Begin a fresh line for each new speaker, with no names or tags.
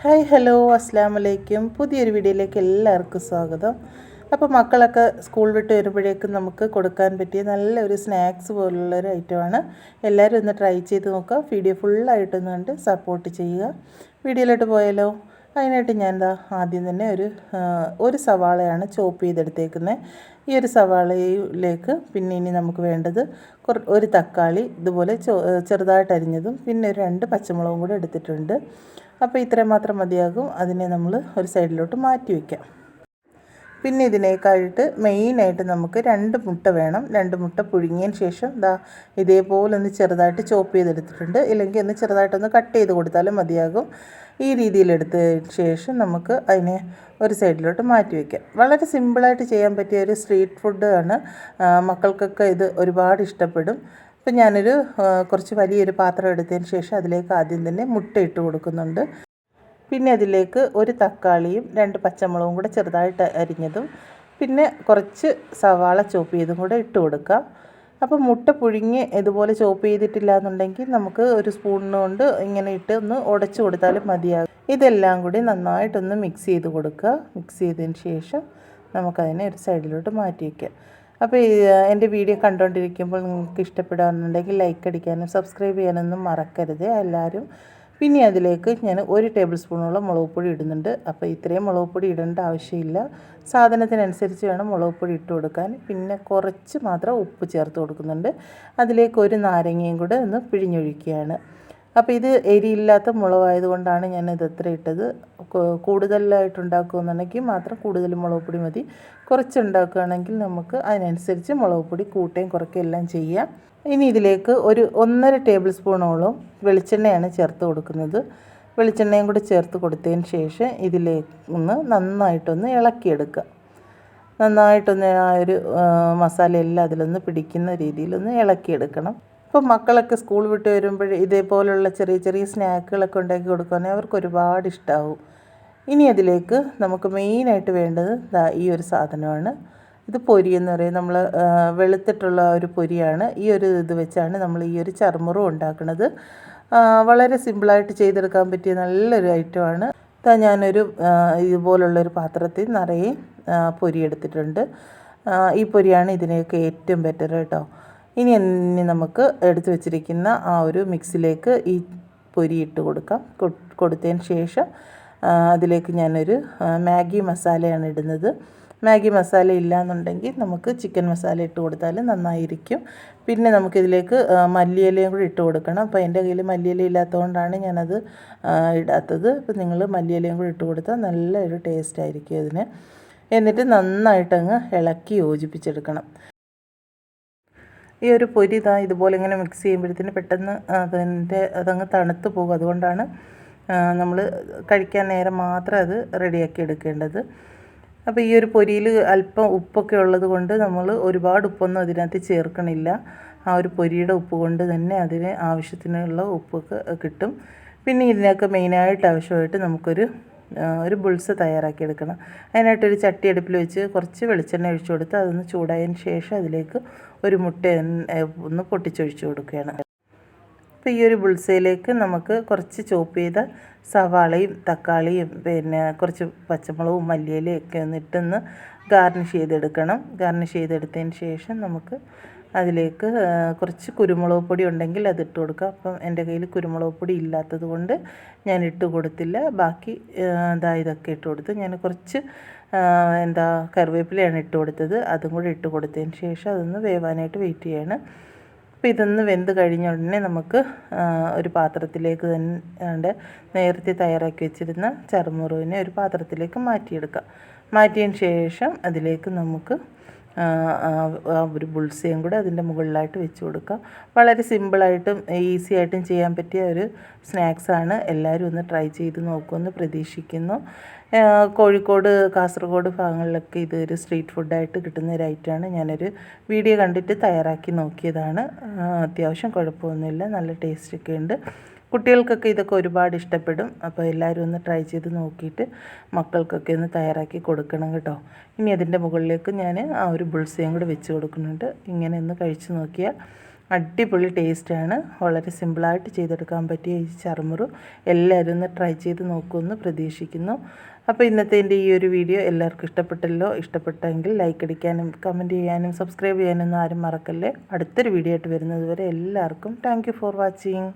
Hi hello അസ്സാം വലൈക്കും പുതിയൊരു വീഡിയോയിലേക്ക് എല്ലാവർക്കും സ്വാഗതം. അപ്പോൾ മക്കളൊക്കെ സ്കൂൾ വിട്ട് വരുമ്പോഴേക്കും നമുക്ക് കൊടുക്കാൻ പറ്റിയ നല്ലൊരു സ്നാക്സ് പോലുള്ളൊരു ഐറ്റമാണ്. എല്ലാവരും ഒന്ന് ട്രൈ ചെയ്ത് നോക്കുക. വീഡിയോ ഫുള്ളായിട്ടൊന്ന് കണ്ട് സപ്പോർട്ട് ചെയ്യുക. വീഡിയോയിലോട്ട് പോയാലോ? അതിനായിട്ട് ഞാൻ എന്താ ആദ്യം തന്നെ ഒരു ഒരു സവാളയാണ് ചോപ്പ് ചെയ്തെടുത്തേക്കുന്നത് ഈ ഒരു സവാളയിലേക്ക് പിന്നെ ഇനി നമുക്ക് വേണ്ടത് ഒരു തക്കാളി ഇതുപോലെ ചെറുതായിട്ട് അരിഞ്ഞതും പിന്നെ ഒരു രണ്ട് പച്ചമുളകും കൂടെ എടുത്തിട്ടുണ്ട്. അപ്പോൾ ഇത്രയും മാത്രം മതിയാകും. അതിനെ നമ്മൾ ഒരു സൈഡിലോട്ട് മാറ്റി വയ്ക്കാം പിന്നെ ഇതിനേക്കായിട്ട് മെയിനായിട്ട് നമുക്ക് രണ്ട് മുട്ട വേണം. രണ്ട് മുട്ട പുഴുങ്ങിയതിന് ശേഷം ദാ ഇതേപോലെ ഒന്ന് ചെറുതായിട്ട് ചോപ്പ് ചെയ്തെടുത്തിട്ടുണ്ട്. ഇല്ലെങ്കിൽ ഒന്ന് ചെറുതായിട്ടൊന്ന് കട്ട് ചെയ്ത് കൊടുത്താലും മതിയാകും. ഈ രീതിയിലെടുത്തതിന് ശേഷം നമുക്ക് അതിനെ ഒരു സൈഡിലോട്ട് മാറ്റി വയ്ക്കാം വളരെ സിമ്പിളായിട്ട് ചെയ്യാൻ പറ്റിയ ഒരു സ്ട്രീറ്റ് ഫുഡ് ആണ്. മക്കൾക്കൊക്കെ ഇത് ഒരുപാട് ഇഷ്ടപ്പെടും. അപ്പം ഞാനൊരു കുറച്ച് വലിയൊരു പാത്രം എടുത്തതിന് ശേഷം അതിലേക്ക് ആദ്യം തന്നെ മുട്ട ഇട്ട് കൊടുക്കുന്നുണ്ട്. പിന്നെ അതിലേക്ക് ഒരു തക്കാളിയും രണ്ട് പച്ചമുളകും കൂടെ ചെറുതായിട്ട് അരിഞ്ഞതും പിന്നെ കുറച്ച് സവാള ചോപ്പ് ചെയ്തും കൂടെ ഇട്ട് കൊടുക്കാം. അപ്പോൾ മുട്ട പുഴുങ്ങി ഇതുപോലെ ചോപ്പ് ചെയ്തിട്ടില്ല എന്നുണ്ടെങ്കിൽ നമുക്ക് ഒരു സ്പൂണിന് കൊണ്ട് ഇങ്ങനെ ഇട്ട് ഒന്ന് ഉടച്ചു കൊടുത്താലും മതിയാകും. ഇതെല്ലാം കൂടി നന്നായിട്ടൊന്ന് മിക്സ് ചെയ്ത് കൊടുക്കുക. മിക്സ് ചെയ്തതിന് ശേഷം നമുക്കതിനെ ഒരു സൈഡിലോട്ട് മാറ്റി വയ്ക്കാം. അപ്പോൾ എന്റെ വീഡിയോ കണ്ടുകൊണ്ടിരിക്കുമ്പോൾ നിങ്ങൾക്ക് ഇഷ്ടപ്പെടുകയാണെന്നുണ്ടെങ്കിൽ ലൈക്ക് അടിക്കാനും സബ്സ്ക്രൈബ് ചെയ്യാനൊന്നും മറക്കരുത്. എല്ലാവരും പിന്നെ അതിലേക്ക് ഞാൻ ഒരു ടേബിൾ സ്പൂണോളം മുളക് പൊടി ഇടുന്നുണ്ട്. അപ്പോൾ ഇത്രയും മുളക് പൊടി ഇടേണ്ട ആവശ്യമില്ല. സാധനത്തിനനുസരിച്ച് വേണം മുളക് പൊടി ഇട്ട് കൊടുക്കാൻ. പിന്നെ കുറച്ച് മാത്രം ഉപ്പ് ചേർത്ത് കൊടുക്കുന്നുണ്ട്. അതിലേക്ക് ഒരു നാരങ്ങയും കൂടെ ഒന്ന് പിഴിഞ്ഞൊഴിക്കുകയാണ്. അപ്പോൾ ഇത് എരിയില്ലാത്ത മുളകായതുകൊണ്ടാണ് ഞാൻ ഇത് എത്ര ഇട്ടത്. കു- കൂടുതലായിട്ട് ഉണ്ടാക്കുകയെന്നുണ്ടെങ്കിൽ മാത്രം കൂടുതൽ മുളക് പൊടി മതി. കുറച്ച് ഉണ്ടാക്കുകയാണെങ്കിൽ നമുക്ക് അതിനനുസരിച്ച് മുളക് പൊടി കൂട്ടുകയും കുറയ്ക്കുകയും എല്ലാം ചെയ്യാം. ഇനി ഇതിലേക്ക് ഒരു ഒന്നര ടേബിൾ സ്പൂണോളം വെളിച്ചെണ്ണയാണ് ചേർത്ത് കൊടുക്കുന്നത്. വെളിച്ചെണ്ണയും കൂടി ചേർത്ത് കൊടുത്തതിന് ശേഷം ഇതിലേക്ക് ഒന്ന് നന്നായിട്ടൊന്ന് ഇളക്കിയെടുക്കുക. നന്നായിട്ടൊന്ന് ആ ഒരു മസാലയെല്ലാം അതിലൊന്ന് പിടിക്കുന്ന രീതിയിലൊന്ന് ഇളക്കിയെടുക്കണം. അപ്പോൾ മക്കളൊക്കെ സ്കൂൾ വിട്ട് വരുമ്പോൾ ഇതേപോലുള്ള ചെറിയ ചെറിയ സ്നാക്കുകളൊക്കെ ഉണ്ടാക്കി കൊടുക്കുകയാണെങ്കിൽ അവർക്ക് ഒരുപാട് ഇഷ്ടമാവും ഇനി അതിലേക്ക് നമുക്ക് മെയിനായിട്ട് വേണ്ടത് ഈ ഒരു സാധനമാണ് ഇത് പൊരി എന്ന് പറയും. നമ്മൾ വെളുത്തിട്ടുള്ള ഒരു പൊരിയാണ്. ഈ ഒരു ഇത് വെച്ചാണ് നമ്മൾ ഈ ഒരു ചർമ്മറും ഉണ്ടാക്കുന്നത്. വളരെ സിമ്പിളായിട്ട് ചെയ്തെടുക്കാൻ പറ്റിയ നല്ലൊരു ഐറ്റമാണ് ഇതാ ഞാനൊരു ഇതുപോലുള്ളൊരു പാത്രത്തിൽ നിറയെ പൊരിയെടുത്തിട്ടുണ്ട് ഈ പൊരിയാണ് ഇതിനെയൊക്കെ ഏറ്റവും ബെറ്റർ കേട്ടോ. ഇനി ഇനി നമുക്ക് എടുത്തു വെച്ചിരിക്കുന്ന ആ ഒരു മിക്സിലേക്ക് ഈ പൊരി ഇട്ട് കൊടുക്കാം. കൊടുത്തതിന് ശേഷം അതിലേക്ക് ഞാനൊരു മാഗി മസാലയാണ് ഇടുന്നത്. മാഗി മസാല ഇല്ലയെന്നുണ്ടെങ്കിൽ നമുക്ക് ചിക്കൻ മസാല ഇട്ട് കൊടുത്താൽ നന്നായിരിക്കും. പിന്നെ നമുക്കിതിലേക്ക് മല്ലിയിലയും കൂടി ഇട്ട് കൊടുക്കണം. അപ്പോൾ എന്റെ കയ്യിൽ മല്ലിയില ഇല്ലാത്തതുകൊണ്ടാണ് ഞാനത് ഇടാത്തത്. അപ്പോൾ നിങ്ങൾ മല്ലിയിലയും കൂടി ഇട്ട് കൊടുത്താൽ നല്ലൊരു ടേസ്റ്റ് ആയിരിക്കും അതിന് എന്നിട്ട് നന്നായിട്ടങ്ങ് ഇളക്കി യോജിപ്പിച്ചെടുക്കണം. ഈ ഒരു പൊരി ഇതാ ഇതുപോലെ ഇങ്ങനെ മിക്സ് ചെയ്യുമ്പോഴത്തേന് പെട്ടെന്ന് അതിന്റെ അതങ്ങ് തണുത്ത് പോകും. അതുകൊണ്ടാണ് നമ്മൾ കഴിക്കാൻ നേരം മാത്രം അത് റെഡിയാക്കി എടുക്കേണ്ടത്. അപ്പോൾ ഈ ഒരു പൊരിയിൽ അല്പം ഉപ്പൊക്കെ ഉള്ളത് കൊണ്ട് നമ്മൾ ഒരുപാട് ഉപ്പൊന്നും അതിനകത്ത് ചേർക്കണില്ല. ആ ഒരു പൊരിയുടെ ഉപ്പ് കൊണ്ട് തന്നെ അതിന് ആവശ്യത്തിനുള്ള ഉപ്പൊക്കെ കിട്ടും. പിന്നെ ഇതിനൊക്കെ മെയിനായിട്ട് ആവശ്യമായിട്ട് നമുക്കൊരു ഒരു ബുൾസ് തയ്യാറാക്കി എടുക്കണം. അതിനായിട്ടൊരു ചട്ടി അടുപ്പിൽ വെച്ച് കുറച്ച് വെളിച്ചെണ്ണ ഒഴിച്ചു കൊടുത്ത് അതൊന്ന് ചൂടായതിന് ശേഷം അതിലേക്ക് ഒരു മുട്ട ഒന്ന് പൊട്ടിച്ചൊഴിച്ചു കൊടുക്കുകയാണ്. അപ്പോൾ ഈ ഒരു ബുൾസയിലേക്ക് നമുക്ക് കുറച്ച് ചോപ്പ് ചെയ്ത സവാളയും തക്കാളിയും പിന്നെ കുറച്ച് പച്ചമുളകും മല്ലിയിലയും ഒക്കെ ഒന്ന് ഇട്ടൊന്ന് ഗാർണിഷ് ചെയ്തെടുക്കണം. ഗാർണിഷ് ചെയ്തെടുത്തതിന് ശേഷം നമുക്ക് അതിലേക്ക് കുറച്ച് കുരുമുളക് പൊടി ഉണ്ടെങ്കിൽ അത് ഇട്ട് കൊടുക്കാം. അപ്പം എന്റെ കയ്യിൽ കുരുമുളക് പൊടി ഇല്ലാത്തത് കൊണ്ട് ഞാൻ ഇട്ട് കൊടുത്തില്ല. ബാക്കി എന്താ ഇതൊക്കെ ഇട്ട് കൊടുത്ത്. ഞാൻ കുറച്ച് എന്താ കറിവേപ്പിലയാണ് ഇട്ട് കൊടുത്തത്. അതും കൂടി ഇട്ട് കൊടുത്തതിന് ശേഷം അതൊന്ന് വേവാനായിട്ട് വെയിറ്റ് ചെയ്യാണ്. അപ്പോൾ ഇതൊന്ന് വെന്ത് കഴിഞ്ഞ ഉടനെ നമുക്ക് ഒരു പാത്രത്തിലേക്ക് തന്നെ നേരത്തെ തയ്യാറാക്കി വെച്ചിരുന്ന ചറുമുറുവിനെ ഒരു പാത്രത്തിലേക്ക് മാറ്റിയെടുക്കാം. മാറ്റിയതിന് ശേഷം അതിലേക്ക് നമുക്ക് ഒരു ബുൾസയും കൂടെ അതിന്റെ മുകളിലായിട്ട് വെച്ച് കൊടുക്കാം. വളരെ സിമ്പിളായിട്ടും ഈസി ആയിട്ടും ചെയ്യാൻ പറ്റിയ ഒരു സ്നാക്സാണ്. എല്ലാവരും ഒന്ന് ട്രൈ ചെയ്ത് നോക്കുമെന്ന് പ്രതീക്ഷിക്കുന്നു. കോഴിക്കോട് കാസർഗോഡ് ഭാഗങ്ങളിലൊക്കെ ഇതൊരു സ്ട്രീറ്റ് ഫുഡായിട്ട് കിട്ടുന്ന ഒരു ഐറ്റമാണ്. ഞാനൊരു വീഡിയോ കണ്ടിട്ട് തയ്യാറാക്കി നോക്കിയതാണ്. അത്യാവശ്യം കുഴപ്പമൊന്നുമില്ല. നല്ല ടേസ്റ്റൊക്കെ ഉണ്ട്. കുട്ടികൾക്കൊക്കെ ഇതൊക്കെ ഒരുപാട് ഇഷ്ടപ്പെടും. അപ്പോൾ എല്ലാവരും ഒന്ന് ട്രൈ ചെയ്ത് നോക്കിയിട്ട് മക്കൾക്കൊക്കെ ഒന്ന് തയ്യാറാക്കി കൊടുക്കണം കേട്ടോ. ഇനി അതിന്റെ മുകളിലേക്ക് ഞാൻ ആ ഒരു ബുൾസയും കൂടെ വെച്ച് കൊടുക്കുന്നുണ്ട്. ഇങ്ങനെ ഒന്ന് കഴിച്ച് നോക്കിയാൽ അടിപൊളി ടേസ്റ്റാണ് വളരെ സിമ്പിളായിട്ട് ചെയ്തെടുക്കാൻ പറ്റിയ ഈ ചറുമുറു. എല്ലാവരും ഒന്ന് ട്രൈ ചെയ്ത് നോക്കുമെന്ന് പ്രതീക്ഷിക്കുന്നു. അപ്പോൾ ഇന്നത്തെ എന്റെ ഈ ഒരു വീഡിയോ എല്ലാവർക്കും ഇഷ്ടപ്പെട്ടല്ലോ? ഇഷ്ടപ്പെട്ടെങ്കിൽ ലൈക്ക് അടിക്കാനും കമന്റ് ചെയ്യാനും സബ്സ്ക്രൈബ് ചെയ്യാനൊന്നും ആരും മറക്കല്ലേ? അടുത്തൊരു വീഡിയോ ആയിട്ട് വരുന്നത് വരെ എല്ലാവർക്കും താങ്ക് ഫോർ വാച്ചിങ്